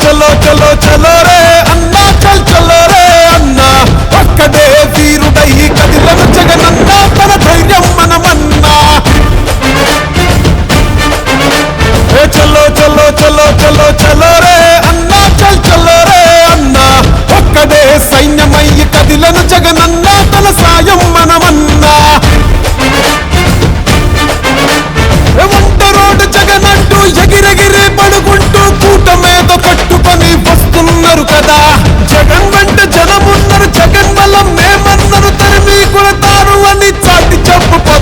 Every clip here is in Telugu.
చలో చలో చలో రే అన్నా చల్ చలో రే అన్నా. ఒక్కడే వీరుడై కదిలను జగనన్నా తన ధైర్యం మనమన్నా. చలో చలో చలో చలో చలో రే అన్నా చల్ చలో రే అన్నా. ఒక్కడే సైన్యమయ్యి కదిలను జగనన్నా jump upon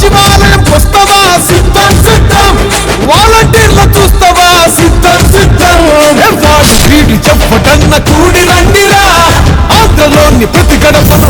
సచివాలయం వస్తవా సిద్ధం సిద్ధం. వాలంటీర్ల చూస్తవా? సిద్ధం సిద్ధం. చెప్పటన్న కూడి రండిరా. ఆంధ్రలోని ప్రతి గడపను